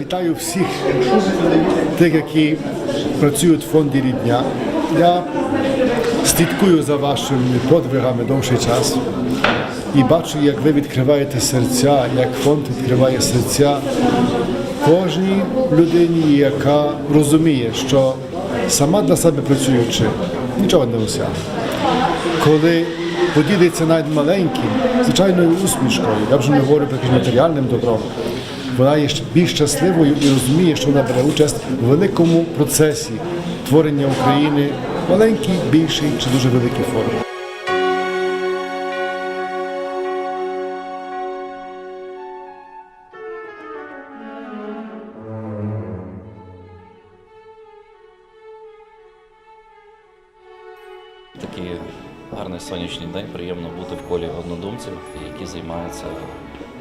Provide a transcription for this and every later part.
Вітаю всіх тих, які працюють в фонді рідня. Я слідкую за вашими подвигами довший час і бачу, як ви відкриваєте серця, як фонд відкриває серця кожній людині, яка розуміє, що сама для себе працюючи, нічого не осягне. Коли поділиться навіть маленьким, звичайною усмішкою, я вже не говорю про матеріальним добром, вона є більш щасливою і розуміє, що вона бере участь у великому процесі творення України, маленький, більший чи дуже великий формі. Такий гарний сонячний день, приємно бути в колі однодумців, які займаються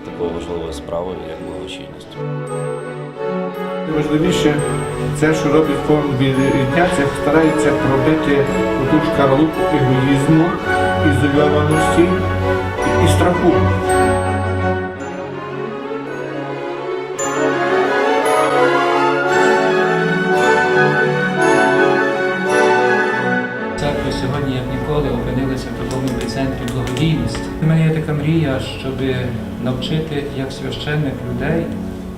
такою важливою справою, як благочинністю. Найважливіше це, що робить фонд рідня, це старається пробити ту шкаралупу егоїзму, ізольованості і страху. Церкви сьогодні, як ніколи, опинилися в такому епіцентрі благодійності. У мене є така мрія, щоб навчити як священник людей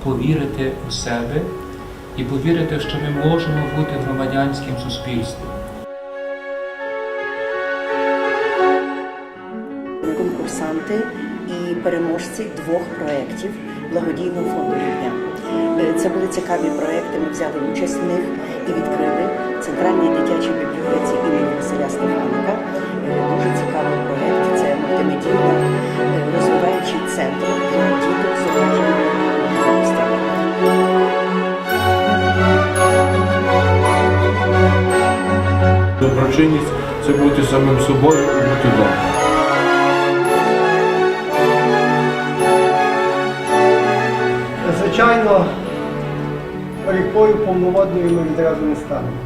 повірити у себе і повірити, що ми можемо бути громадянським суспільством. конкурсанти і переможці двох проєктів благодійного фонду рівня. Е, Це були цікаві проєкти. Ми взяли участь в них і відкрили центральній дитячій бібліотеці імені Доброчинність це бути самим собою і бути добрим. Звичайно, рікою повноводною ми відразу не станемо.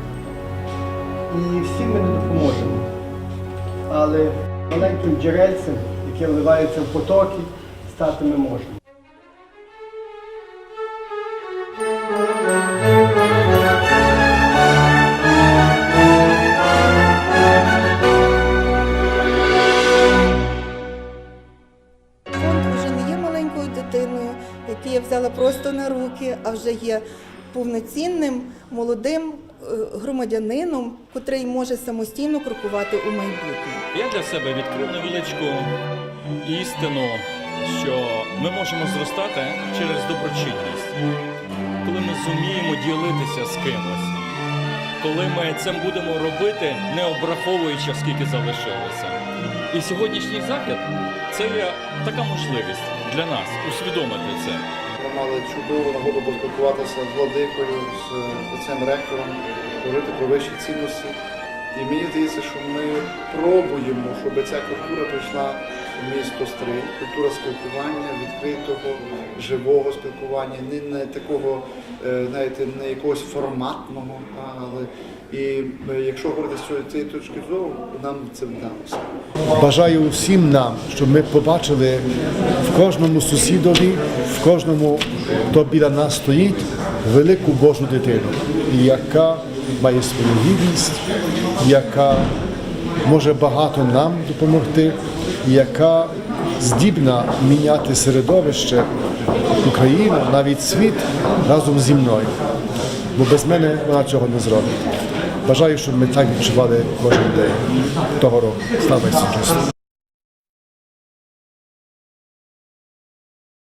І всім ми не допоможемо. Але маленьким джерельцем, яке вливається в потоки, стати ми можемо. Взяла просто на руки, а вже є повноцінним молодим е, громадянином, котрий може самостійно крокувати у майбутнє. Я для себе відкрив невеличку істину, що ми можемо зростати через доброчинність, коли ми зуміємо ділитися з кимось, коли ми це будемо робити, не обраховуючи, скільки залишилося. І сьогоднішній захід це є така можливість для нас усвідомити це. Мали чудову нагоду поспілкуватися з владикою, з отцем ректором, говорити про вищі цінності. І мені здається, що ми пробуємо, щоб ця культура прийшла в місто Стрий, культура спілкування, відкритого, живого спілкування, не, не такого, е, знаєте, не якогось форматного, але і е, якщо говорити з цієї- точки зору, нам це вдалося. Бажаю всім нам, щоб ми побачили в кожному сусідові, в кожному, хто біля нас стоїть, велику Божу дитину, яка має свою гідність, яка може багато нам допомогти, яка здібна міняти середовище України, навіть світ разом зі мною. Бо без мене вона цього не зробить. Бажаю, щоб ми так відчували кожен день того року. Слава Ісусу Христу!